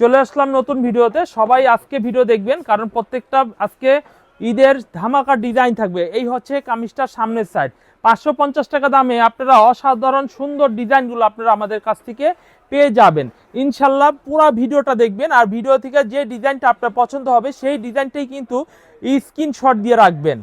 চলে আসলাম নতুন ভিডিওতে। সবাই আজকে ভিডিও দেখবেন, কারণ প্রত্যেকটা আজকে ঈদের ধামাকা ডিজাইন থাকবে। এই হচ্ছে কামিজটার সামনের সাইড পাঁচশো পঞ্চাশ টাকা দামে আপনারা অসাধারণ সুন্দর ডিজাইনগুলো আপনারা আমাদের কাছ থেকে পেয়ে যাবেন। ইনশাল্লাহ পুরো ভিডিওটা দেখবেন, আর ভিডিও থেকে যে ডিজাইনটা আপনার পছন্দ হবে, সেই ডিজাইনটাই কিন্তু স্ক্রিনশট দিয়ে রাখবেন।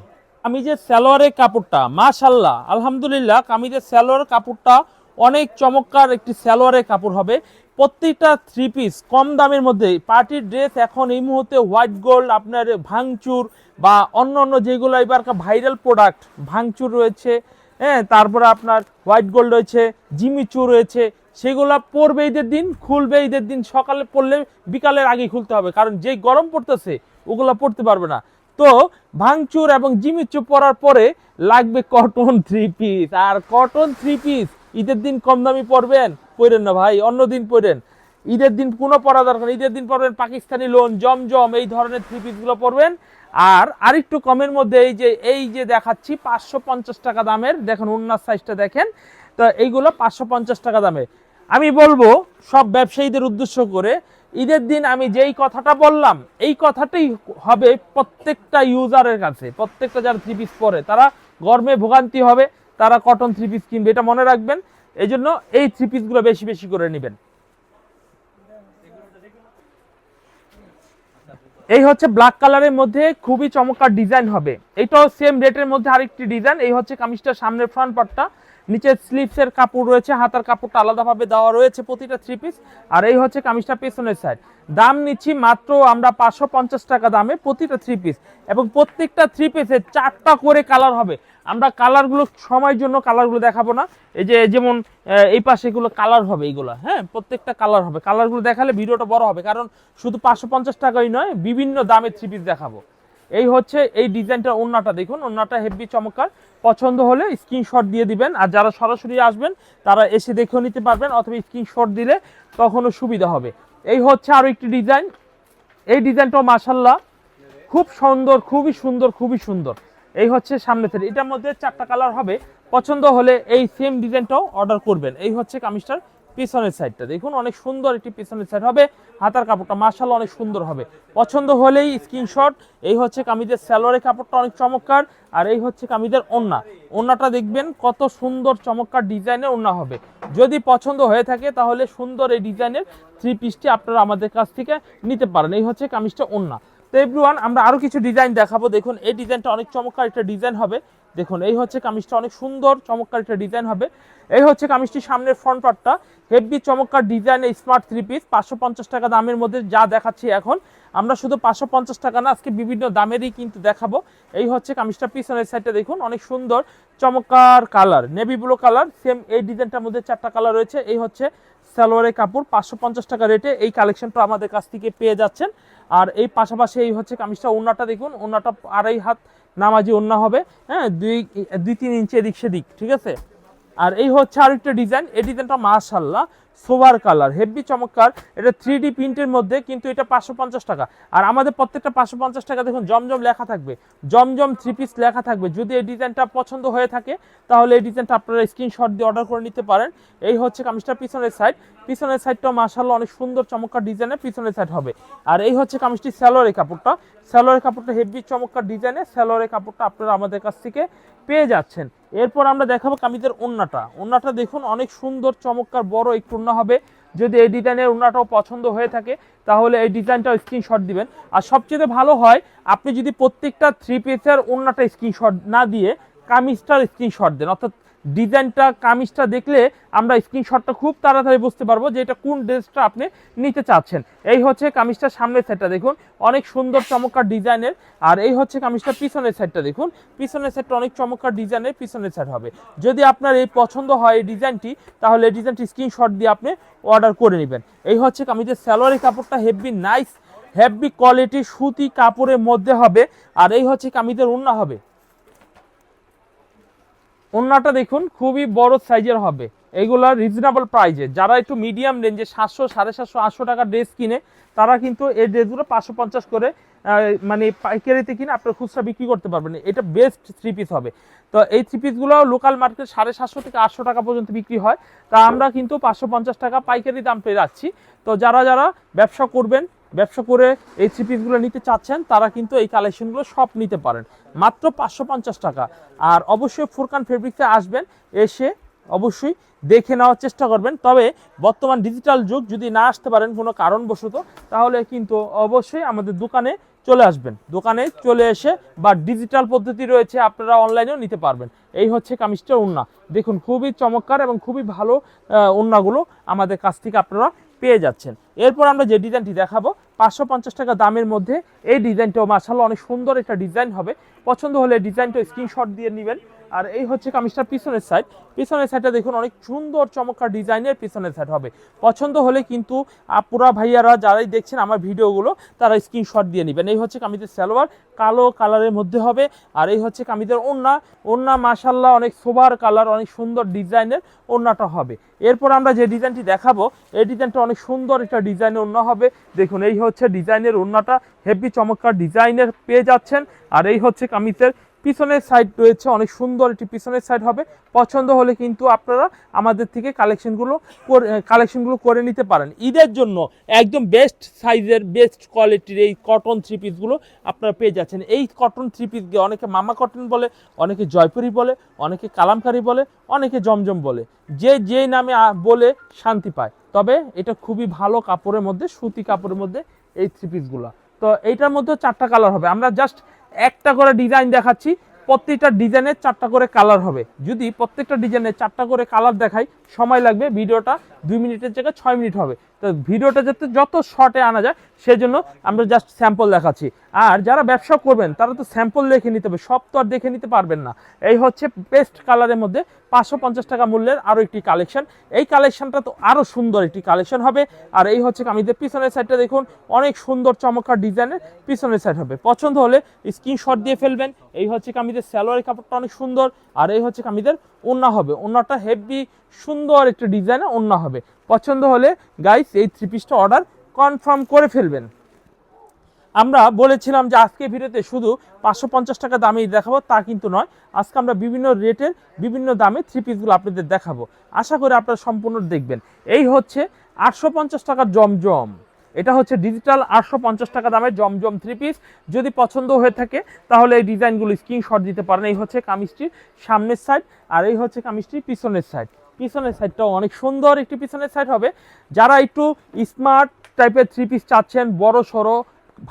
কামিজের সালোয়ারের কাপড়টা মাশাল্লাহ আলহামদুলিল্লাহ, কামিজের সালোয়ারের কাপড়টা অনেক চমৎকার একটি সালোয়ারের কাপড় হবে। প্রত্যেকটা থ্রি পিস কম দামের মধ্যে। পার্টির ড্রেস এখন এই মুহূর্তে হোয়াইট গোল্ড আপনার ভাঙচুর বা অন্য অন্য যেগুলো এবার ভাইরাল প্রোডাক্ট ভাঙচুর রয়েছে। হ্যাঁ তারপরে আপনার হোয়াইট গোল্ড রয়েছে জিমিচু রয়েছে, সেগুলো পরবে ঈদের দিন, খুলবে ঈদের দিন, সকালে পড়লে বিকালের আগে খুলতে হবে। কারণ যেই গরম পড়তেছে, ওগুলো পড়তে পারবে না। তো ভাঙচুর এবং জিমিচু পরার পরে লাগবে কটন থ্রি পিস আর কটন থ্রি পিস ঈদের দিন কম দামি পরবেন। পরেন না ভাই, অন্য দিন পরেন ঈদের দিন কোনো পরা দরকার ঈদের দিন পরবেন পাকিস্তানি লোন, জমজম, এই ধরনের থ্রি পিসগুলো পরবেন আর আরেকটু কমের মধ্যে এই যে এই যে দেখাচ্ছি, পাঁচশো পঞ্চাশ টাকা দামের, দেখেন উন্নার সাইজটা দেখেন। তো এইগুলো পাঁচশো পঞ্চাশ টাকা দামে। আমি বলব, সব ব্যবসায়ীদের উদ্দেশ্য করে, ঈদের দিন আমি যেই কথাটা বললাম, এই কথাটাই হবে প্রত্যেকটা ইউজারের কাছে। প্রত্যেকটা যারা থ্রি পিস পরে, তারা গরমে ভোগান্তি হবে, তারা কটন থ্রি পিস কিনবে, এটা মনে রাখবেন। এই জন্য এই থ্রি পিসগুলো বেশি বেশি করে নেবেন। এই হচ্ছে ব্ল্যাক কালারের মধ্যে খুবই চমৎকার ডিজাইন হবে। এটাও সেম রেটের মধ্যে আরেকটি ডিজাইন এই হচ্ছে কামিজটার সামনের ফ্রন্ট পার্টটা নিচে স্লিপসের কাপড় রয়েছে, হাতার কাপড়টা আলাদাভাবে দেওয়া রয়েছে প্রতিটা থ্রি পিস আর এই হচ্ছে কামিজটা পেছনের সাইড দাম নিচ্ছি মাত্র আমরা পাঁচশো পঞ্চাশ টাকা দামে প্রতিটা থ্রি পিস এবং প্রত্যেকটা থ্রি পিসের চারটা করে কালার হবে। আমরা কালারগুলো সময়ের জন্য কালারগুলো দেখাবো না। এই যে যেমন এই পাশে এগুলো কালার হবে এইগুলো হ্যাঁ? প্রত্যেকটা কালার হবে। কালারগুলো দেখালে ভিডিওটা বড় হবে, কারণ শুধু পাঁচশো পঞ্চাশ টাকাই নয়, বিভিন্ন দামের থ্রি পিস দেখাবো। এই হচ্ছে এই ডিজাইনটার ওন্নাটা, দেখুন, ওন্নাটা হেভি চমৎকার। পছন্দ হলে স্ক্রিনশট দিয়ে দিবেন, আর যারা সরাসরি আসবেন, তারা এসে দেখেও নিতে পারবেন, অথবা স্ক্রিনশট দিলে তখনও সুবিধা হবে। এই হচ্ছে আরও একটি ডিজাইন। এই ডিজাইনটাও মাসাল্লাহ খুব সুন্দর, খুবই সুন্দর খুবই সুন্দর। এই হচ্ছে সামনে থেকে এটার মধ্যে চারটা কালার হবে। পছন্দ হলে এই সেম ডিজাইনটাও অর্ডার করবেন। এই হচ্ছে কামিজটার পিছনের সাইডটা দেখুন, অনেক সুন্দর একটি পিছনের সাইড হবে। হাতার কাপড়টা মার্শাল অনেক সুন্দর হবে। পছন্দ হলেই স্ক্রিনশট এই হচ্ছে কামিজের স্যালোয়ারের কাপড়টা অনেক চমৎকার। আর এই হচ্ছে কামিজের ওন্না ওন্নাটা দেখবেন কত সুন্দর চমৎকার ডিজাইনের ওন্না হবে। যদি পছন্দ হয়ে থাকে তাহলে সুন্দর এই ডিজাইনের থ্রি পিসটি আপনারা আমাদের কাছ থেকে নিতে পারেন। এই হচ্ছে কামিজটা ওন্না তো এভরিওয়ান আমরা আরও কিছু ডিজাইন দেখাবো। দেখুন, এই ডিজাইনটা অনেক চমৎকার একটা ডিজাইন হবে। দেখুন, এই হচ্ছে কামিজটা অনেক সুন্দর, চমৎকার একটা ডিজাইন হবে। এই হচ্ছে কামিজটি সামনের ফ্রন্ট পার্টটা হেভি চমৎকার ডিজাইন স্মার্ট থ্রি পিস পাঁচশো পঞ্চাশ টাকা দামের মধ্যে যা দেখাচ্ছি এখন। আমরা শুধু পাঁচশো পঞ্চাশ টাকা না, আজকে বিভিন্ন দামেরই কিন্তু দেখাবো। এই হচ্ছে কামিজটা পিছনের সাইডটা দেখুন, অনেক সুন্দর, চমৎকার colour navy blue colour same এই ডিজাইনটার মধ্যে চারটা কালার রয়েছে। এই হচ্ছে সালোয়ারের কাপড়, পাঁচশো পঞ্চাশ টাকা রেটে এই কালেকশনটা আমাদের কাছ থেকে পেয়ে যাচ্ছেন। আর এই পাশাপাশি এই হচ্ছে কামিজটা ওনাটা দেখুন ওনাটা আড়াই হাত নামাজি ওন্না হবে হ্যাঁ দুই দুই, তিন ইঞ্চি এদিক সেদিক, ঠিক আছে? আর এই হচ্ছে আরেকটা ডিজাইন, এই ডিজাইনটা মাশাল্লাহ সোভার কালার, হেভি চমৎকার। এটা থ্রি ডি প্রিন্টের মধ্যে, কিন্তু এটা পাঁচশো পঞ্চাশ টাকা। আর আমাদের প্রত্যেকটা পাঁচশো পঞ্চাশ টাকা দেখুন, জমজম লেখা থাকবে। জমজম থ্রি পিস লেখা থাকবে। যদি এই ডিজাইনটা পছন্দ হয়ে থাকে, তাহলে এই ডিজাইনটা আপনারা স্ক্রিনশট দিয়ে অর্ডার করে নিতে পারেন। এই হচ্ছে কামিজটার পিছনের সাইড পিছনের সাইডটা মাশাল্লাহ অনেক সুন্দর, চমৎকার ডিজাইনের পিছনের সাইড হবে। আর এই হচ্ছে কামিজটি স্যালোয়ারের কাপড়টা। স্যালোয়ারের কাপড়টা হেভি চমৎকার ডিজাইনের স্যালোয়ারের কাপড়টা আপনারা আমাদের কাছ থেকে পেয়ে যাচ্ছেন। এরপর আমরা দেখাবো কামিজের ওন্নাটা। ওন্নাটা দেখুন, অনেক সুন্দর, চমৎকার, বড় একটু ওন্না হবে। যদি এই ডিজাইনের ওনাটাও পছন্দ হয়ে থাকে, তাহলে এই ডিজাইনটাও স্ক্রিনশট দিবেন। আর সবচেয়ে ভালো হয়, আপনি যদি প্রত্যেকটা থ্রি পিসের ওনাটা স্ক্রিনশট না দিয়ে কামিজটার স্ক্রিনশট দেন, অর্থাৎ ডিজাইনটা, কামিজটা দেখলে আমরা স্ক্রিনশটটা খুব তাড়াতাড়ি বুঝতে পারব যে এটা কোন ড্রেসটা আপনি নিতে চাচ্ছেন। এই হচ্ছে কামিজটার সামনের সাইডটা দেখুন, অনেক সুন্দর চমৎকার ডিজাইনের। আর এই হচ্ছে কামিজটা পিছনের সাইডটা দেখুন, পিছনের সাইডটা অনেক চমৎকার ডিজাইনের পিছনের সাইড হবে। যদি আপনার এই পছন্দ হয় এই ডিজাইনটি, তাহলে এই ডিজাইনটি স্ক্রিনশট দিয়ে আপনি অর্ডার করে নেবেন। এই হচ্ছে কামিজের স্যালোয়ারি কাপড়টা, হেভি নাইস হেভি কোয়ালিটি সুতি কাপড়ের মধ্যে হবে। আর এই হচ্ছে কামিজের উন্না হবে। ওন্নাটা দেখুন, খুবই বড় সাইজের হবে। এইগুলা রিজনেবল প্রাইজে যারা একটু মিডিয়াম রেঞ্জে সাতশো, সাড়ে সাতশো, আটশো টাকা ড্রেস কিনে, তারা কিন্তু এই ড্রেসগুলো পাঁচশো পঞ্চাশ করে মানে পাইকারিতে কিনে আপনার খুচরা বিক্রি করতে পারবেন। এটা বেস্ট থ্রি পিস হবে। তো এই থ্রি পিসগুলো লোকাল মার্কেট সাড়ে সাতশো থেকে আটশো টাকা পর্যন্ত বিক্রি হয়। তা আমরা কিন্তু পাঁচশো পঞ্চাশ টাকা পাইকারি দাম পেয়ে যাচ্ছি। তো যারা যারা ব্যবসা করবেন ব্যবসা করে এই থ্রি পিসগুলো নিতে চাচ্ছেন, তারা কিন্তু এই কালেকশনগুলো সব নিতে পারেন। মাত্র পাঁচশো পঞ্চাশ টাকা। আর অবশ্যই ফুরকান ফেব্রিক্সে আসবেন, এসে অবশ্যই দেখে নেওয়ার চেষ্টা করবেন। তবে বর্তমান ডিজিটাল যুগ, যদি না আসতে পারেন কোনো কারণবশত, তাহলে কিন্তু অবশ্যই আমাদের দোকানে চলে আসবেন। দোকানে চলে এসে বা ডিজিটাল পদ্ধতি রয়েছে, আপনারা অনলাইনেও নিতে পারবেন। এই হচ্ছে কামিজটার উন্না। দেখুন, খুবই চমৎকার এবং খুবই ভালো উন্নাগুলো আমাদের কাছ থেকে আপনারা পেয়ে যাচ্ছেন। এরপর আমরা যে ডিজাইনটি দেখাবো, পাঁচশো পঞ্চাশ টাকা দামের মধ্যে। এই ডিজাইনটাও মাসাল্লাহ অনেক সুন্দর একটা ডিজাইন হবে। পছন্দ হলে ডিজাইনটা স্ক্রিনশট দিয়ে নেবেন। আর এই হচ্ছে কামিজটার পিছনের সাইড পিছনের সাইডটা দেখুন, অনেক সুন্দর, চমৎকার ডিজাইনের পিছনের সাইড হবে। পছন্দ হলে কিন্তু আপুরা ভাইয়ারা যারাই দেখছেন আমার ভিডিওগুলো, তারা স্ক্রিনশট দিয়ে নেবেন। এই হচ্ছে কামিজের সালোয়ার, কালো কালারের মধ্যে হবে। আর এই হচ্ছে কামিজের ওন্না ওন্না মাসাল্লাহ অনেক সোবার কালার অনেক সুন্দর ডিজাইনের ওন্নাটা হবে। এরপর আমরা যে ডিজাইনটি দেখাবো, এই ডিজাইনটা অনেক সুন্দর একটা ডিজাইনের ওন্না হবে। দেখুন, এই হচ্ছে ডিজাইনের ওন্নাটা হেভি চমৎকার ডিজাইনের পেয়ে যাচ্ছেন। আর এই হচ্ছে কামিজের পিছনের সাইড রয়েছে, অনেক সুন্দর একটি পিছনের সাইড হবে। পছন্দ হলে কিন্তু আপনারা আমাদের থেকে কালেকশনগুলো কালেকশনগুলো করে নিতে পারেন। ঈদের জন্য একদম বেস্ট সাইজের বেস্ট কোয়ালিটির এই কটন থ্রি পিসগুলো আপনারা পেয়ে যাচ্ছেন। এই কটন থ্রি পিসকে অনেকে মামা কটন বলে, অনেকে জয়পুরি বলে, অনেকে কালামকারি বলে, অনেকে জমজম বলে। যে যে নামে বলে শান্তি পায়। তবে এটা খুবই ভালো কাপড়ের মধ্যে, সুতি কাপড়ের মধ্যে এই থ্রি পিসগুলো তো এইটার মধ্যে চারটা কালার হবে। আমরা জাস্ট একটা করে ডিজাইন দেখাচ্ছি, প্রত্যেকটা ডিজাইনের চারটা করে কালার হবে। যদি প্রত্যেকটা ডিজাইনের চারটা করে কালার দেখাই, সময় লাগবে, ভিডিওটা দুই মিনিটের জায়গায় ছয় মিনিট হবে। তো ভিডিওটা যাতে যত শর্টে আনা যায়, সেজন্য আমরা জাস্ট স্যাম্পল দেখাচ্ছি। আর যারা ব্যবসা করবেন, তারা তো স্যাম্পল দেখে নিতে হবে, সব তো আর দেখে নিতে পারবেন না। এই হচ্ছে বেস্ট কালারের মধ্যে পাঁচশো পঞ্চাশ টাকা মূল্যের আরও একটি কালেকশন এই কালেকশনটা তো আরও সুন্দর একটি কালেকশন হবে। আর এই হচ্ছে কামিজের পিছনের সাইডটা দেখুন, অনেক সুন্দর চমৎকার ডিজাইনের পিছনের সাইড হবে। পছন্দ হলে স্ক্রিনশট দিয়ে ফেলবেন। এই হচ্ছে কামিজের স্যালোয়ারি কাপড়টা অনেক সুন্দর। আর এই হচ্ছে কামিজের ওন্না হবে। ওন্নাটা হেভি সুন্দর একটা ডিজাইনে ওন্না হবে। পছন্দ হলে গাইস এই থ্রি পিসটা অর্ডার কনফার্ম করে ফেলবেন। আমরা বলেছিলাম যে আজকে ভিডিওতে শুধু পাঁচশো পঞ্চাশ টাকা দামেই দেখাবো, তা কিন্তু নয়। আজকে আমরা বিভিন্ন রেটের, বিভিন্ন দামে থ্রি পিসগুলো আপনাদের দেখাবো। আশা করি আপনারা সম্পূর্ণ দেখবেন। এই হচ্ছে আটশো পঞ্চাশ টাকার জমজম। এটা হচ্ছে ডিজিটাল আটশো পঞ্চাশ টাকা দামের জমজম থ্রি পিস যদি পছন্দ হয়ে থাকে, তাহলে এই ডিজাইনগুলো স্ক্রিনশট দিতে পারেন। এই হচ্ছে কামিজটির সামনের সাইড আর এই হচ্ছে কামিজটির পিছনের সাইড পিছনের সাইডটাও অনেক সুন্দর একটি পিছনের সাইড হবে। যারা একটু স্মার্ট টাইপের থ্রি পিস চাচ্ছেন, বড় সড়ো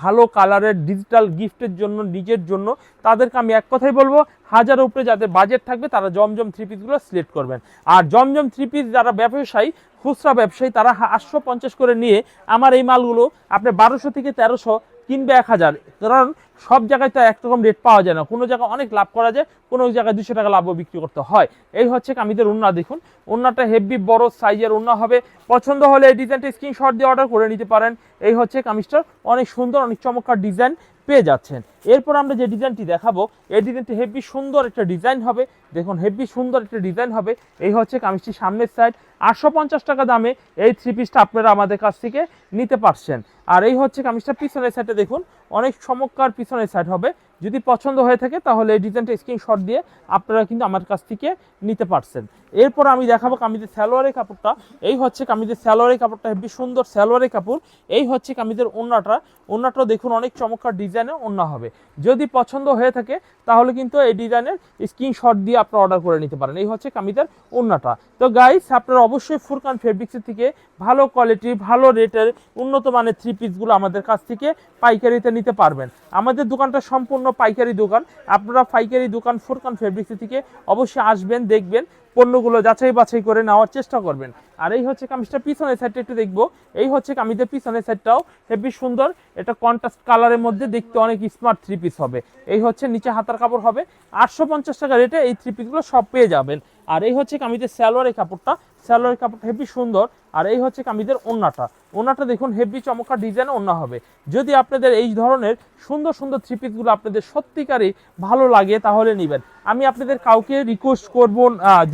ভালো কালারের ডিজিটাল গিফটের জন্য, নিজের জন্য, তাদেরকে আমি এক কথাই বলব, হাজার উপরে যাদের বাজেট থাকবে, তারা জমজম থ্রি পিসগুলো সিলেক্ট করবেন। আর জমজম থ্রি পিস যারা ব্যবসায়ী, খুচরা ব্যবসায়ী, তারা আটশো পঞ্চাশ করে নিয়ে আমার এই মালগুলো আপনি বারোশো থেকে তেরোশো কিনবে এক হাজার। কারণ সব জায়গায় তো একরকম রেট পাওয়া যায় না। কোনো জায়গায় অনেক লাভ করা যায়, কোনো জায়গায় দুশো টাকা লাভও বিক্রি করতে হয়। এই হচ্ছে কামিদের উন্না দেখুন। উন্নাটা হেভি বড় সাইজের উন্না হবে। পছন্দ হলে এই ডিজাইনটা স্ক্রিনশট দিয়ে অর্ডার করে নিতে পারেন। এই হচ্ছে কামিজটার অনেক সুন্দর, অনেক চমৎকার ডিজাইন পেয়ে যাচ্ছেন। এরপর আমরা যে ডিজাইনটি দেখাবো, এই ডিজাইনটি হেভি সুন্দর একটা ডিজাইন হবে। দেখুন, হেভি সুন্দর একটা ডিজাইন হবে। এই হচ্ছে কামিজটি সামনের সাইড আটশো পঞ্চাশ টাকা দামে এই থ্রি পিসটা আপনারা আমাদের কাছ থেকে নিতে পারছেন। আর এই হচ্ছে কামিজটা পিছনের সাইডে দেখুন, অনেক চমৎকার পিছনের সাইড হবে। যদি পছন্দ হয়ে থাকে, তাহলে এই ডিজাইনটা স্ক্রিনশট দিয়ে আপনারা কিন্তু আমার কাছ থেকে নিতে পারছেন। এরপর আমি দেখাবো কামিজের স্যালোয়ারের কাপড়টা। এই হচ্ছে কামিজের স্যালোয়ারের কাপড়টা, হেভি সুন্দর স্যালোয়ারের কাপড়। এই হচ্ছে কামিজের ওন্নাটা। ওন্নাটা দেখুন, অনেক চমৎকার ডিজাইনের ওন্না হবে। যদি পছন্দ হয়ে থাকে, তাহলে কিন্তু এই ডিজাইনের স্ক্রিনশট দিয়ে আপনারা অর্ডার করে নিতে পারেন। এই হচ্ছে কামিজের ওন্নাটা তো গাইস আপনারা অবশ্যই ফুরকান ফেব্রিক্সের থেকে ভালো কোয়ালিটি ভালো রেটের উন্নত মানের থ্রি পিসগুলো আমাদের কাছ থেকে পাইকারিতে নিতে পারবেন। আমাদের দোকানটা সম্পূর্ণ পাইকারি দোকান। আপনারা পাইকারি দোকান ফুরকান ফেব্রিক্সের থেকে অবশ্যই আসবেন, দেখবেন। পণ্যগুলো যাচাই বাছাই করে নেওয়ার চেষ্টা করবেন। আর এই হচ্ছে কামিজটা, পিছনের সাইডটা একটু দেখব। এই হচ্ছে কামিজের পিছনের সাইডটাও হেভি সুন্দর। এটা কন্ট্রাস্ট কালারের মধ্যে দেখতে অনেক স্মার্ট থ্রি পিস হবে। এই হচ্ছে নিচে হাতার কাপড় হবে। আটশো পঞ্চাশ টাকা রেটে এই থ্রি পিসগুলো সব পেয়ে যাবেন। আর এই হচ্ছে কামিজের স্যালোয়ারের কাপড়টা। স্যালোয়ারের কাপড়টা হেভি সুন্দর। আর এই হচ্ছে কামিজের ওন্নাটা। ওন্নাটা দেখুন, হেভি চমৎকার ডিজাইন ওন্না হবে। যদি আপনাদের এই ধরনের সুন্দর সুন্দর থ্রি পিসগুলো আপনাদের সত্যিকারই ভালো লাগে, তাহলে নেবেন। আমি আপনাদের কাউকে রিকোয়েস্ট করব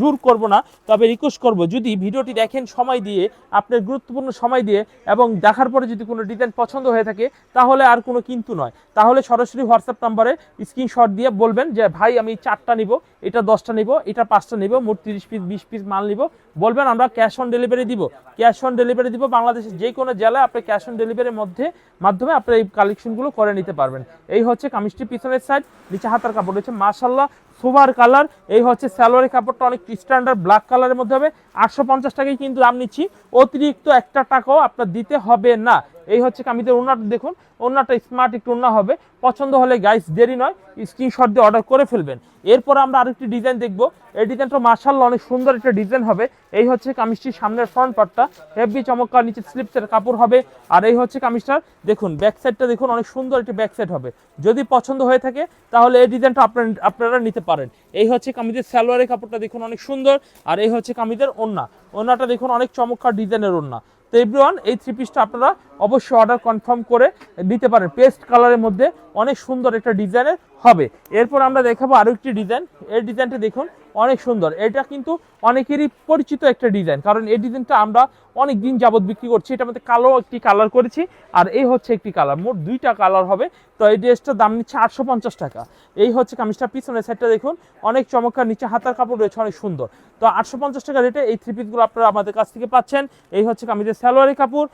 জোর করব না। তবে রিকোয়েস্ট করব, যদি ভিডিওটি দেখেন সময় দিয়ে, আপনার গুরুত্বপূর্ণ সময় দিয়ে, এবং দেখার পরে যদি কোনো ডিজাইন পছন্দ হয়ে থাকে, তাহলে আর কোনো কিন্তু নয়। তাহলে সরাসরি হোয়াটসঅ্যাপ নাম্বারে স্ক্রিনশট দিয়ে বলবেন যে, ভাই, আমি চারটা নিব, এটা দশটা নিব, এটা পাঁচটা নিব মোট তিরিশ পিস বিশ পিস মাল নিব। বলবেন, আমরা ক্যাশ অন ডেলিভারি দিব। ক্যাশ অন ডেলিভারি দিব। বাংলাদেশের যে কোনো জেলায় আপনি ক্যাশ অন ডেলিভারির মধ্যে, মাধ্যমে আপনি এই কালেকশনগুলো করে নিতে পারবেন। এই হচ্ছে কামিজটি পিছনের সাইড নিচে হাতার কাপড় রয়েছে। মাশাল্লাহ সুপার কালার এই হচ্ছে স্যালোয়ারের কাপড়টা অনেক স্ট্যান্ডার্ড ব্ল্যাক কালারের মধ্যে হবে। আটশো পঞ্চাশ টাকায় কিন্তু দাম নিচ্ছি। অতিরিক্ত একটা টাকাও আপনার দিতে হবে না। এই হচ্ছে কামিজের ওনাটা দেখুন ওনাটা স্মার্ট একটু ওনা হবে। পছন্দ হলে গাইস দেরি নয় স্ক্রিনশট দিয়ে অর্ডার করে ফেলবেন। এরপর আমরা আরেকটি ডিজাইন দেখব। এই ডিজাইনটা মার্শাল্লাহ অনেক সুন্দর একটা ডিজাইন হবে। এই হচ্ছে কামিজটির সামনের ফ্রন্ট পার্টটা হেভি চমৎকার নিচে স্লিপসের কাপড় হবে। আর এই হচ্ছে কামিজটার, দেখুন ব্যাক সাইডটা দেখুন, অনেক সুন্দর একটি ব্যাক সাইড হবে। যদি পছন্দ হয়ে থাকে, তাহলে এই ডিজাইনটা আপনার, আপনারা নিতে পারেন। এই হচ্ছে কামিজের সালোয়ারের কাপড়টা দেখুন, অনেক সুন্দর। আর এই হচ্ছে কামিজের ওন্না ওন্নাটা দেখুন, অনেক চমৎকার ডিজাইনের ওন্না তো এভরিওয়ান এই থ্রি পিসটা আপনারা অবশ্যই অর্ডার কনফার্ম করে দিতে পারেন। পেস্ট কালারের মধ্যে অনেক সুন্দর একটা ডিজাইনের হবে। এরপর আমরা দেখাবো আরও একটি ডিজাইন এর ডিজাইনটা দেখুন অনেক সুন্দর। এটা কিন্তু অনেকেরই পরিচিত একটা ডিজাইন, কারণ এই ডিজাইনটা আমরা অনেক দিন যাবত বিক্রি করছি। এটা মধ্যে কালো একটি কালার করেছি, আর এই হচ্ছে একটি কালার মোট দুইটা কালার হবে, তো এই ড্রেসটার দাম নিচ্ছে আটশো পঞ্চাশ টাকা। এই হচ্ছে কামিজটা পিছনের সাইডটা দেখুন, অনেক চমৎকার, নিচে হাতার কাপড় রয়েছে, অনেক সুন্দর। তো আটশো পঞ্চাশ টাকা রেটে এই থ্রি পিসগুলো আপনারা আমাদের কাছ থেকে পাচ্ছেন। এই হচ্ছে কামিজের স্যালোয়ারি কাপড়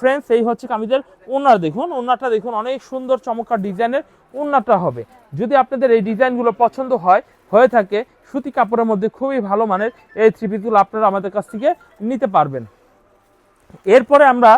ফ্রেন্ডস এই হচ্ছে কামিজের ওনার। দেখুন, ওনারটা দেখুন, অনেক সুন্দর, চমৎকার ডিজাইনের। ওনারটা হবে। যদি আপনাদের এই ডিজাইনগুলো পছন্দ হয়, হয়ে থাকে, সুতি কাপড়ের মধ্যে খুবই ভালো মানের এই থ্রি পিসগুলো আপনারা আমাদের কাছ থেকে নিতে পারবেন। এরপরে আমরা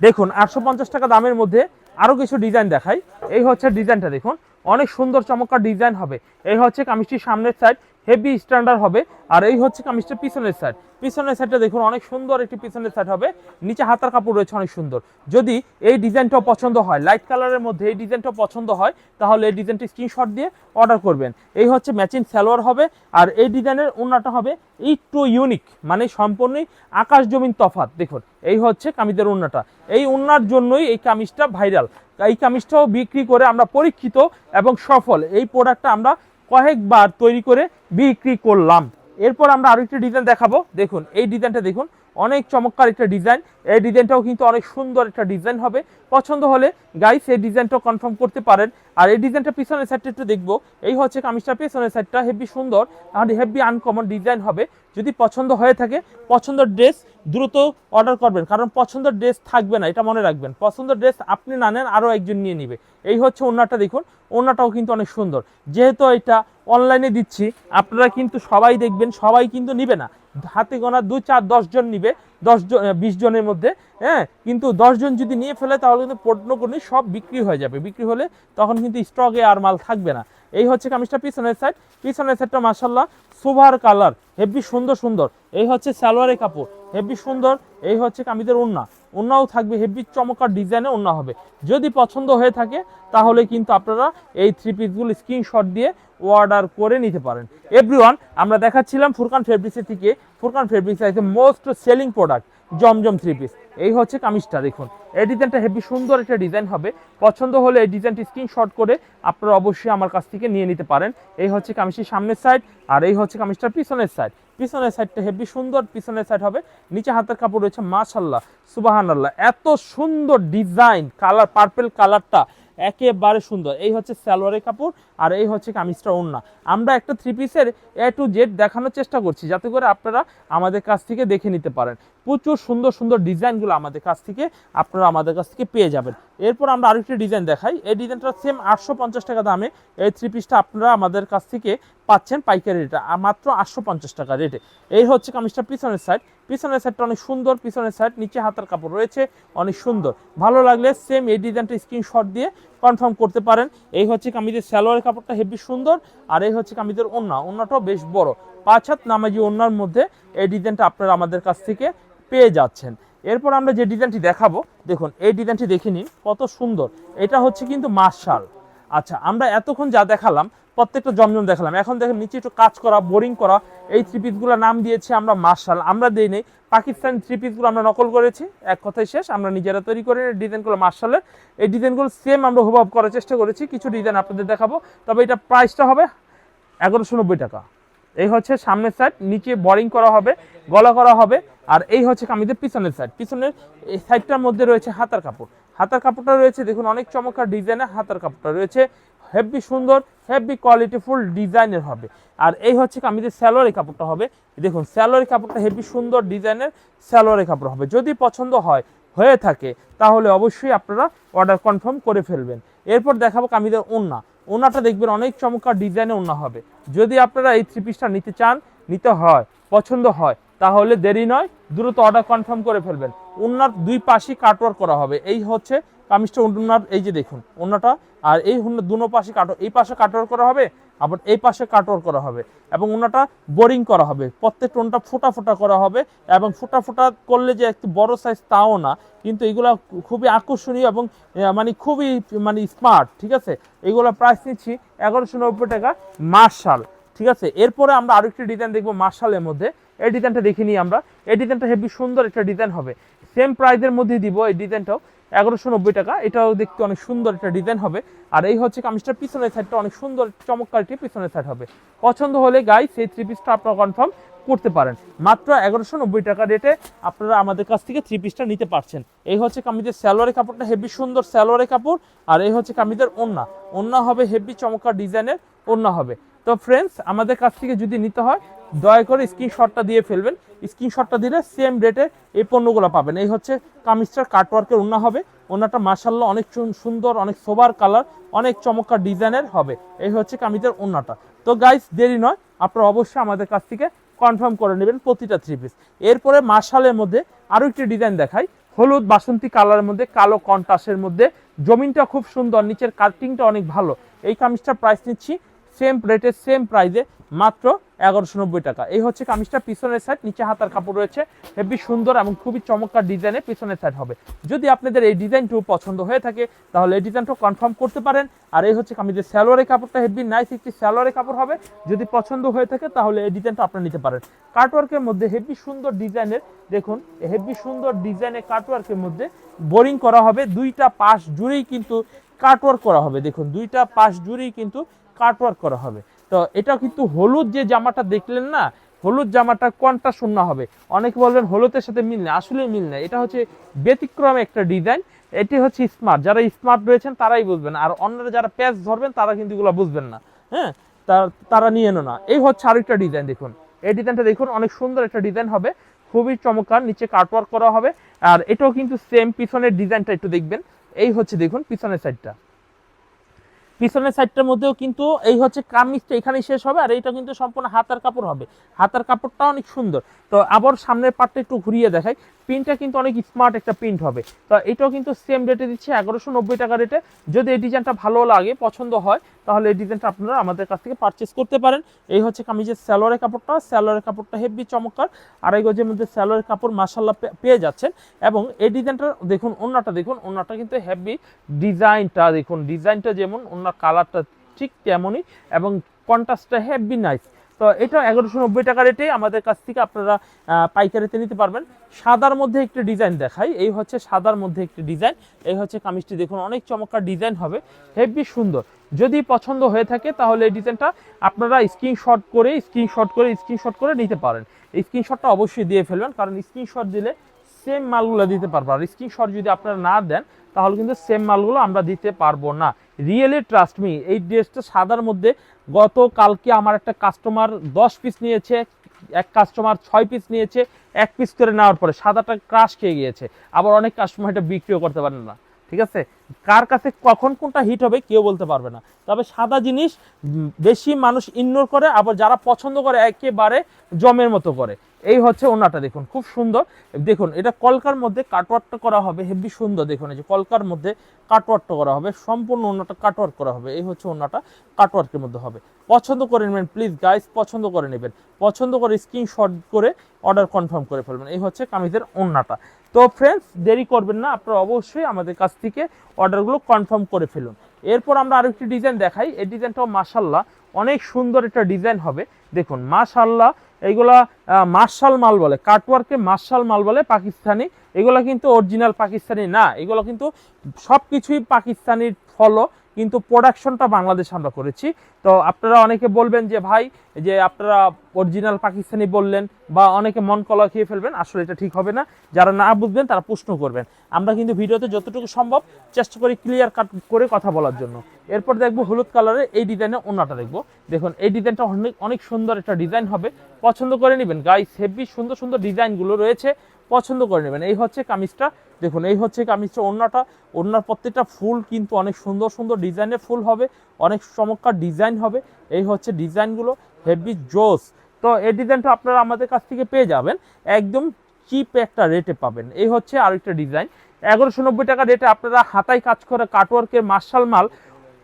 দেখুন, আটশো পঞ্চাশ টাকা দামের মধ্যে আরও কিছু ডিজাইন দেখাই। এই হচ্ছে ডিজাইনটা দেখুন। অনেক সুন্দর চমৎকার ডিজাইন হবে। এই হচ্ছে কামিজটির সামনের সাইড হেভি স্ট্যান্ডার্ড হবে। আর এই হচ্ছে কামিজটা পিছনের সাইড পিছনের সাইডটা দেখুন, অনেক সুন্দর একটি পিছনের সাইড হবে। নিচে হাতার কাপড় রয়েছে অনেক সুন্দর। যদি এই ডিজাইনটাও পছন্দ হয় লাইট কালারের মধ্যে এই ডিজাইনটাও পছন্দ হয়, তাহলে এই ডিজাইনটি স্ক্রিনশট দিয়ে অর্ডার করবেন। এই হচ্ছে ম্যাচিং সালোয়ার হবে, আর এই ডিজাইনের ওনাটা হবে একটু ইউনিক মানে সম্পূর্ণই আকাশ জমিন তফাত দেখুন, এই হচ্ছে কামিজের ওন্নাটা এই ওন্নার জন্যই এই কামিজটা ভাইরাল এই কামিজটাও বিক্রি করে আমরা পরীক্ষিত এবং সফল। এই প্রোডাক্টটা আমরা কয়েকবার তৈরি করে বিক্রি করলাম। এরপর আমরা আরও একটি ডিজাইন দেখাবো। দেখুন, এই ডিজাইনটা দেখুন, অনেক চমৎকার একটা ডিজাইন এই ডিজাইনটাও কিন্তু অনেক সুন্দর একটা ডিজাইন হবে। পছন্দ হলে গাইস এই ডিজাইনটাও কনফার্ম করতে পারেন। আর এই ডিজাইনটা পিছনের সাইডটা একটু দেখব। এই হচ্ছে কামিজটা, পিছনের সাইডটা হেভি সুন্দর আর হেভি আনকমন ডিজাইন হবে। যদি পছন্দ হয়ে থাকে পছন্দের ড্রেস দ্রুত অর্ডার করবেন। কারণ পছন্দের ড্রেস থাকবে না, এটা মনে রাখবেন। পছন্দের ড্রেস আপনি না নেন আরও একজন নিয়ে নিবে। এই হচ্ছে ওনাটা দেখুন ওনাটাও কিন্তু অনেক সুন্দর। যেহেতু এটা অনলাইনে দিচ্ছি, আপনারা কিন্তু সবাই দেখবেন, সবাই কিন্তু নিবে না। হাতে গোনা দু চার দশজন নিবে, দশ জন বিশ জনের মধ্যে হ্যাঁ? কিন্তু দশজন যদি নিয়ে ফেলে, তাহলে কিন্তু পণ্যকর্মী সব বিক্রি হয়ে যাবে। বিক্রি হলে তখন কিন্তু স্টকে আর মাল থাকবে না। এই হচ্ছে কামিজটা পিছনের সাইড পিছনের সাইডটা মাসাল্লাহ সুভার কালার হেভি সুন্দর সুন্দর। এই হচ্ছে সালোয়ারের কাপড়। হেভি সুন্দর, এই হচ্ছে কামিদের ওন্না ওন্নাও থাকবে হেভি চমৎকার ডিজাইনে ওন্না হবে। যদি পছন্দ হয়ে থাকে, তাহলে কিন্তু আপনারা এই থ্রি পিসগুলো স্ক্রিনশট দিয়ে অর্ডার করে নিতে পারেন। এভরিওয়ান আমরা দেখাচ্ছিলাম ফুরকান ফেব্রিক্সের থেকে। ফুরকান ফেব্রিক্স আছে most selling product Zamzam three piece এই হচ্ছে কামিজটা, দেখুন। এই ডিজাইনটা হেভি সুন্দর একটা ডিজাইন হবে। পছন্দ হলে এই ডিজাইনটি স্ক্রিনশট করে আপনারা অবশ্যই আমার কাছ থেকে নিয়ে নিতে পারেন। এই হচ্ছে কামিজটির সামনের সাইড আর এই হচ্ছে কামিজটার পিছনের সাইড পিছনের সাইডটা হেভি সুন্দর পিছনের সাইড হবে। নিচে হাতের কাপড় রয়েছে মাশাল্লাহ সুবাহান আল্লাহ এত সুন্দর ডিজাইন কালার পার্পেল কালারটা একেবারে সুন্দর। এই হচ্ছে সালোয়ারের কাপড় আর এই হচ্ছে কামিজটা ওন্না আমরা একটা থ্রি পিসের এ টু জেড দেখানোর চেষ্টা করছি, যাতে করে আপনারা আমাদের কাছ থেকে দেখে নিতে পারেন। প্রচুর সুন্দর সুন্দর ডিজাইনগুলো আমাদের কাছ থেকে আপনারা আমাদের কাছ থেকে পেয়ে যাবেন। এরপর আমরা আরেকটি ডিজাইন দেখাই। এই ডিজাইনটা সেম আটশো পঞ্চাশ টাকা দামে। এই থ্রি পিসটা আপনারা আমাদের কাছ থেকে পাচ্ছেন পাইকারি রেটে মাত্র আটশো পঞ্চাশ টাকা রেটে এই হচ্ছে কামিজটা পিছনের সাইড পিছনের সাইডটা অনেক সুন্দর, পিছনের সাইড নিচে হাতার কাপড় রয়েছে, অনেক সুন্দর। ভালো লাগলে সেম এই ডিজাইনটা স্ক্রিনশট দিয়ে কনফার্ম করতে পারেন। এই হচ্ছে কামিজের সালোয়ারের কাপড়টা হেভি সুন্দর আর এই হচ্ছে কামিজের ওন্না। ওন্নাটাও বেশ বড়। পাঁচ হাত নামাজি ওন্নার মধ্যে এই ডিজাইনটা আপনারা আমাদের কাছ থেকে পেয়ে যাচ্ছেন। এরপর আমরা যে ডিজাইনটি দেখাবো, দেখুন, এই ডিজাইনটি দেখে নিন, কত সুন্দর। এটা হচ্ছে কিন্তু মার্শাল। আচ্ছা আমরা এতক্ষণ যা দেখালাম, প্রত্যেকটা জমজম দেখালাম। এখন দেখেন, নিচে একটু কাজ করা বোরিং করা, এই থ্রি পিসগুলোর নাম দিয়েছি আমরা মার্শাল। আমরা দিই নেই, পাকিস্তান থ্রি পিসগুলো আমরা নকল করেছি, এক কথায় শেষ। আমরা নিজেরা তৈরি করে ডিজাইনগুলো মার্শালের। এই ডিজাইনগুলো সেম আমরা হুবহু করার চেষ্টা করেছি, কিছু ডিজাইন আপনাদের দেখাবো। তবে এটা প্রাইসটা হবে এগারোশো টাকা। এই হচ্ছে সামনের সাইড নিচে বোরিং করা হবে, গলা করা হবে। আর এই হচ্ছে কামিজের পিছনের সাইড পিছনের এই সাইডটার মধ্যে রয়েছে হাতার কাপড়। হাতার কাপড়টা রয়েছে, দেখুন, অনেক চমৎকার ডিজাইনের হাতার কাপড়টা রয়েছে। হেভি সুন্দর হেভি কোয়ালিটি ফুল ডিজাইনের হবে। আর এই হচ্ছে কামিজের স্যালোয়ারি কাপড়টা হবে। দেখুন স্যালোয়ারি কাপড়টা হেভি সুন্দর ডিজাইনের স্যালোয়ারি কাপড় হবে। যদি পছন্দ হয়, হয়ে থাকে, তাহলে অবশ্যই আপনারা অর্ডার কনফার্ম করে ফেলবেন। এরপর দেখাবো কামিজের ওন্না ওনাটা দেখবেন অনেক চমৎকার ডিজাইনে ওন্না হবে। যদি আপনারা এই থ্রি পিসটা নিতে চান, নিতে হয়, পছন্দ হয় তাহলে দেরি নয়, দ্রুত অর্ডার কনফার্ম করে ফেলবেন। ওনার দুই পাশেই কাটওয়ার্ক করা হবে। এই হচ্ছে কামিজটা ওনার এই যে দেখুন ওনাটা আর এই দুনো পাশে কাটো এই পাশে কাটওয়ার্ক করা হবে, আবার এই পাশে কাটওয়ার্ক করা হবে, এবং ওনাটা বোরিং করা হবে। প্রত্যেক টোনটা ফোটা ফোটা করা হবে, এবং ফোটা ফোটা করলে যে একটু বড় সাইজ তাও না, কিন্তু এগুলো খুবই আকর্ষণীয় এবং মানে খুবই মানে স্মার্ট ঠিক আছে? এগুলো প্রাইস নিচ্ছি এগারোশো নব্বই টাকা মার্শাল, ঠিক আছে? এরপরে আমরা আরেকটি ডিজাইন দেখব মার্শালের মধ্যে। এই ডিজাইনটা দেখে নিই আমরা। এই ডিজাইনটা হেভি সুন্দর একটা ডিজাইন হবে। সেম প্রাইজের মধ্যে দিব এই ডিজাইনটাও। এগারোশো নব্বই টাকা। এটাও দেখতে অনেক সুন্দর একটা ডিজাইন হবে। আর এই হচ্ছে কামিজটার পিছনের সাইডটা অনেক সুন্দর, চমৎকার একটি পিছনের সাইড হবে। পছন্দ হলে গাই সেই থ্রি পিসটা আপনারা কনফার্ম করতে পারেন। মাত্র এগারোশো নব্বই টাকা রেটে আপনারা আমাদের কাছ থেকে থ্রি পিসটা নিতে পারছেন। এই হচ্ছে কামিজের স্যালোয়ারি কাপড়টা হেভি সুন্দর স্যালোয়ারি কাপড়। আর এই হচ্ছে কামিজের ওন্না ওন্না হবে হেভি চমৎকার ডিজাইনের ওন্না হবে। তো ফ্রেন্ডস আমাদের কাছ থেকে যদি নিতে হয় দয়া করে স্ক্রিনশটটা দিয়ে ফেলবেন। স্ক্রিনশটটা দিলে সেম রেটে এই পণ্যগুলো পাবেন। এই হচ্ছে কামিজটার কাটওয়ার্কের ওন্না হবে। ওনাটা মাসাল্লাহ অনেক সুন্দর, অনেক সোবার কালার অনেক চমৎকার ডিজাইনের হবে। এই হচ্ছে কামিজের ওন্নাটা তো গাইস দেরি নয়। আপনারা অবশ্যই আমাদের কাছ থেকে কনফার্ম করে নেবেন প্রতিটা থ্রি পিস এরপরে মার্শালের মধ্যে আরও একটি ডিজাইন দেখাই। হলুদ বাসন্তী কালারের মধ্যে, কালো কন্টাসের মধ্যে। জমিনটা খুব সুন্দর, নিচের কাটিংটা অনেক ভালো। এই কামিজটার প্রাইস নিচ্ছি সেম রেটে সেম প্রাইজে মাত্র এগারোশো নব্বই টাকা। এই হচ্ছে কামিজটা, পিছনের সাইড নিচে হাতার কাপড় রয়েছে। হেভি সুন্দর এবং খুবই চমৎকার ডিজাইনের পিছনের সাইড হবে। যদি আপনাদের এই ডিজাইনটিও পছন্দ হয়ে থাকে, তাহলে এই ডিজাইনটা কনফার্ম করতে পারেন। আর এই হচ্ছে কামিজের স্যালোয়ারের কাপড়টা, হেভি নাইস একটি স্যালোয়ারের কাপড় হবে। যদি পছন্দ হয়ে থাকে, তাহলে এই ডিজাইনটা আপনারা নিতে পারেন। কাটওয়ার্কের মধ্যে হেভি সুন্দর ডিজাইনের, দেখুন, হেভি সুন্দর ডিজাইনের কাটওয়ার্কের মধ্যে বোরিং করা হবে। দুইটা পাশ জুড়েই কিন্তু কাটওয়ার্ক করা হবে। দেখুন, দুইটা পাশ জুড়েই কিন্তু কাটওয়ার্ক করা হবে। তো এটা কিন্তু হলুদ যে জামাটা দেখলেন না, হলুদ জামাটা কোনটা শূন্য হবে? অনেকে বলবেন হলুদের সাথে মিল নেই আসলে মিল নেই। এটা হচ্ছে ব্যতিক্রম একটা ডিজাইন, এটি হচ্ছে স্মার্ট যারা স্মার্ট রয়েছেন তারাই বুঝবেন, আর অন্যরা যারা প্যাচ ধরবেন তারা কিন্তু এগুলো বুঝবেন না। হ্যাঁ? তারা নিয়ে এনো না। এই হচ্ছে আরেকটা ডিজাইন, দেখুন। এই ডিজাইনটা দেখুন, অনেক সুন্দর একটা ডিজাইন হবে, খুবই চমৎকার, নিচে কাটওয়ার্ক করা হবে, আর এটাও কিন্তু সেম পিছনের ডিজাইনটা একটু দেখবেন। এই হচ্ছে, দেখুন, পিছনের সাইডটা পিছনের সাইডটার মধ্যেও কিন্তু এই হচ্ছে কামিজটা এখানেই শেষ হবে আর এইটা কিন্তু সম্পূর্ণ হাতার কাপড় হবে। হাতার কাপড়টা অনেক সুন্দর। তো আবার সামনের পার্টটা একটু ঘুরিয়ে দেখাই। প্রিন্টটা কিন্তু অনেক স্মার্ট একটা প্রিন্ট হবে। তো এটাও কিন্তু সেম রেটে দিচ্ছে, এগারোশো নব্বই টাকা রেটে যদি এই ডিজাইনটা ভালো লাগে, পছন্দ হয়, তাহলে এই ডিজাইনটা আপনারা আমাদের কাছ থেকে পারচেস করতে পারেন। এই হচ্ছে কামিজের স্যালোয়ারের কাপড়টা। স্যালোয়ারের কাপড়টা হেভি চমৎকার। আড়াই গজের মধ্যে স্যালোয়ারের কাপড় মাসাল্লাহ পেয়ে যাচ্ছেন। এবং এই ডিজাইনটা দেখুন অন্যটা দেখুন অন্যটা কিন্তু হেভি ডিজাইনটা দেখুন ডিজাইনটা যেমন ওনার কালারটা ঠিক তেমনই এবং কন্ট্রাস্টটা হেভি নাইস তো এটা এগারোশো নব্বই টাকা রেটে আমাদের কাছ থেকে আপনারা পাইকারিতে নিতে পারবেন। সাদার মধ্যে একটি ডিজাইন দেখাই। এই হচ্ছে সাদার মধ্যে একটি ডিজাইন এই হচ্ছে কামিজটি দেখুন, অনেক চমৎকার ডিজাইন হবে। হেভি সুন্দর। যদি পছন্দ হয়ে থাকে তাহলে এই ডিজাইনটা আপনারা স্ক্রিনশট করে স্ক্রিনশট করে স্ক্রিনশট করে নিতে পারেন। স্ক্রিনশটটা অবশ্যই দিয়ে ফেলবেন, কারণ স্ক্রিনশট দিলে সেম মালগুলো দিতে পারব। আর স্ক্রিনশট যদি আপনারা না দেন, তাহলে কিন্তু সেম মালগুলো আমরা দিতে পারব না। রিয়েলি ট্রাস্ট মি এই ড্রেসটা সাদার মধ্যে গত কালকে আমার একটা কাস্টমার দশ পিস নিয়েছে, এক কাস্টমার ছয় পিস নিয়েছে, এক পিস করে নেওয়ার পরে সাদাটা ক্রাশ খেয়ে গিয়েছে। আবার অনেক কাস্টমার এটা বিক্রিও করতে পারেন না। ঠিক আছে? কার কাছে কখন কোনটা হিট হবে কেউ বলতে পারবে না। তবে সাদা জিনিস বেশি মানুষ ইগনোর করে, আবার যারা পছন্দ করে একেবারে জমের মতো করে। এই হচ্ছে ওনাটা, দেখুন, খুব সুন্দর। দেখুন, এটা কলকার মধ্যে কাটওয়ার্কটা করা হবে, হেভি সুন্দর, দেখুন, এই যে কলকার মধ্যে কাটওয়ার্কটা করা হবে, সম্পূর্ণ ওনাটা কাটওয়ার্ক করা হবে, এই হচ্ছে ওনাটা কাটওয়ার্কের মধ্যে হবে। পছন্দ করে নেবেন প্লিজ গাইস পছন্দ করে নেবেন। পছন্দ করে স্ক্রিনশট করে অর্ডার কনফার্ম করে ফেলবেন, এই হচ্ছে কামিজের ওন্নাটা তো ফ্রেন্ডস দেরি করবেন না, আপনারা অবশ্যই আমাদের কাছ থেকে অর্ডারগুলো কনফার্ম করে ফেলুন। এরপর আমরা আরেকটি ডিজাইন দেখাই। এই ডিজাইনটাও মাসাল্লাহ অনেক সুন্দর একটা ডিজাইন হবে। দেখুন মাশাল্লাহ এইগুলা মার্শাল মাল বলে, কাটওয়ার্কে মার্শাল মাল বলে পাকিস্তানি। এগুলো কিন্তু অরিজিনাল পাকিস্তানি না, এগুলো কিন্তু সব কিছুই পাকিস্তানির ফলো কিন্তু প্রোডাকশনটা বাংলাদেশ আমরা করেছি। তো আপনারা অনেকে বলবেন যে, ভাই, যে আপনারা অরিজিনাল পাকিস্তানি বললেন বা অনেকে মন কলা খেয়ে ফেলবেন, আসলে এটা ঠিক হবে না। যারা না বুঝবেন, তারা প্রশ্ন করবেন। আমরা কিন্তু ভিডিওতে যতটুকু সম্ভব চেষ্টা করি ক্লিয়ার কাট করে কথা বলার জন্য। এরপর দেখব হলুদ কালারের এই ডিজাইনের ওনাটা দেখব। দেখুন, এই ডিজাইনটা অনেক অনেক সুন্দর একটা ডিজাইন হবে। পছন্দ করে নেবেন। গাইস হেভি সুন্দর সুন্দর ডিজাইনগুলো রয়েছে। পছন্দ করে নেবেন। এই হচ্ছে কামিজটা। দেখুন, এই হচ্ছে কামিজটা, ওড়নাটা। ওড়নার প্রত্যেকটা ফুল কিন্তু অনেক সুন্দর সুন্দর ডিজাইনের ফুল হবে। অনেক চমৎকার ডিজাইন হবে। এই হচ্ছে ডিজাইনগুলো, হেভি জোস। তো এই ডিজাইনটা আপনারা আমাদের কাছ থেকে পেয়ে যাবেন। একদম চিপ একটা রেটে পাবেন। এই হচ্ছে আরেকটা ডিজাইন। এগারোশো নব্বই টাকা রেটে আপনারা হাতায় কাজ করে কাটওয়ার্কের মার্শাল মাল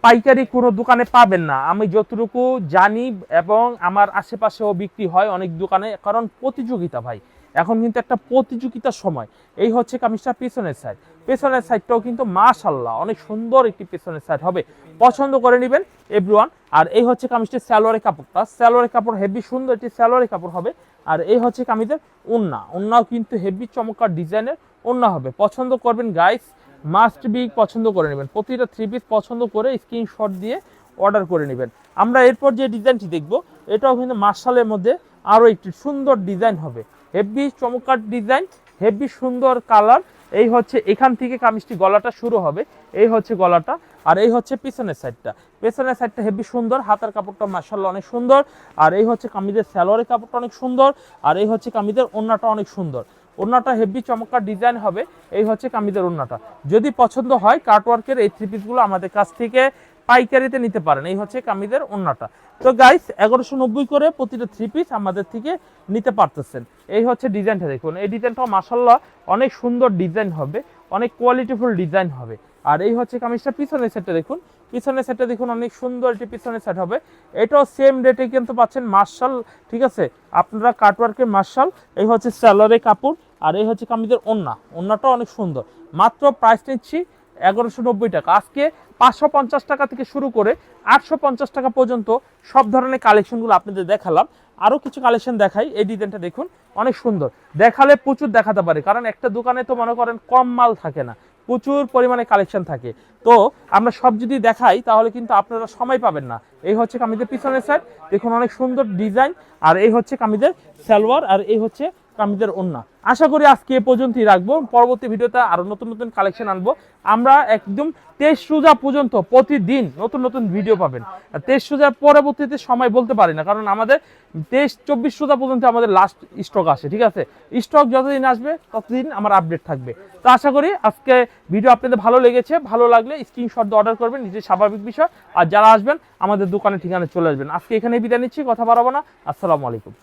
পাইকারি কোনো দোকানে পাবেন না। আমি যতটুকু জানি এবং আমার আশেপাশেও বিক্রি হয় অনেক দোকানে, কারণ প্রতিযোগিতা ভাই। এখন কিন্তু একটা প্রতিযোগিতার সময়। এই হচ্ছে কামিজটা পেছনের সাইড পেছনের সাইডটাও কিন্তু মাশাল্লাহ অনেক সুন্দর একটি পেছনের সাইড হবে। পছন্দ করে নেবেন এভরিওয়ান। আর এই হচ্ছে কামিজটির স্যালোয়ারের কাপড়টা স্যালোয়ারের কাপড়, হেভি সুন্দর একটি স্যালোয়ারের কাপড় হবে। আর এই হচ্ছে কামিজের ওন্না ওন্নাও কিন্তু হেভি চমৎকার ডিজাইনের ওন্না হবে। পছন্দ করবেন গাইস মাস্ট বি পছন্দ করে নেবেন। প্রতিটা থ্রি পিস পছন্দ করে স্ক্রিনশট দিয়ে অর্ডার করে নেবেন। আমরা এরপর যে ডিজাইনটি দেখব, এটাও কিন্তু মার্শালের মধ্যে আরও একটি সুন্দর ডিজাইন হবে। হেভি চমৎকার ডিজাইন, হেভি সুন্দর কালার। এই হচ্ছে এখান থেকে কামিজটি গলাটা শুরু হবে। এই হচ্ছে গলাটা আর এই হচ্ছে পিছনের সাইডটা। পেছনের সাইডটা হেভি সুন্দর, হাতার কাপড়টা মার্শাল্লাহ অনেক সুন্দর। আর এই হচ্ছে কামিজের স্যালোয়ারের কাপড়টা অনেক সুন্দর। আর এই হচ্ছে কামিজের ওড়নাটা অনেক সুন্দর। ওড়নাটা হেভি চমৎকার ডিজাইন হবে। এই হচ্ছে কামিজের ওড়নাটা। যদি পছন্দ হয় কাটওয়ার্কের এই থ্রি পিসগুলো আমাদের কাছ থেকে পাইকারিতে নিতে পারেন। এই হচ্ছে কামিজের ওড়নাটা তো গাইস এগারোশো নব্বই করে প্রতিটা থ্রি পিস আমাদের থেকে নিতে পারতেছেন। এই হচ্ছে ডিজাইনটা দেখুন। এই ডিজাইনটাও মাসাল্লাহ অনেক সুন্দর ডিজাইন হবে, অনেক কোয়ালিটিফুল ডিজাইন হবে। আর এই হচ্ছে কামিজটা পিছনের সেটটা দেখুন। পিছনের সেটটা দেখুন অনেক সুন্দর একটি পিছনের সেট হবে। এটাও সেম রেটে কিন্তু পাচ্ছেন মার্শাল ঠিক আছে? আপনারা কাটওয়ার্কের মার্শাল এই হচ্ছে স্যালারের কাপড়, আর এই হচ্ছে কামিজের ওন্না। ওন্নাটা অনেক সুন্দর। মাত্র প্রাইস নিচ্ছি এগারোশো নব্বই টাকা। আজকে পাঁচশো পঞ্চাশ টাকা থেকে শুরু করে আটশো পঞ্চাশ টাকা পর্যন্ত সব ধরনের কালেকশনগুলো আপনাদের দেখালাম। আরও কিছু কালেকশন দেখাই, এই ডিজাইনটা দেখুন, অনেক সুন্দর। দেখালে প্রচুর দেখাতে পারে, কারণ একটা দোকানে তো মনে করেন কম মাল থাকে না, প্রচুর পরিমাণে কালেকশন থাকে। তো আমরা সব যদি দেখাই, তাহলে কিন্তু আপনারা সময় পাবেন না। এই হচ্ছে কামিজের পিছনের সাইড দেখুন অনেক সুন্দর ডিজাইন, আর এই হচ্ছে কামিজের সালোয়ার, আর এই হচ্ছে কামিজের ওন্না। আশা করি আজকে এ পর্যন্তই রাখব। পরবর্তী ভিডিওতে আরও নতুন নতুন কালেকশন আনব। আমরা একদম তেইশ রোজা পর্যন্ত প্রতিদিন নতুন নতুন ভিডিও পাবেন। আর তেইশ রোজার পরবর্তীতে সময় বলতে পারি না, কারণ আমাদের তেইশ, চব্বিশ রোজা পর্যন্ত আমাদের লাস্ট স্টক আসে, ঠিক আছে? স্টক যতদিন আসবে, ততদিন আমার আপডেট থাকবে। তো আশা করি আজকে ভিডিও আপনাদের ভালো লেগেছে। ভালো লাগলে স্ক্রিনশট দিয়ে অর্ডার করবেন, নিজের স্বাভাবিক বিষয়। আর যারা আসবেন, আমাদের দোকানে ঠিকানা চলে আসবেন। আজকে এখানে বিদায় নিচ্ছি, কথা বাড়াবো না। আসসালামু আলাইকুম।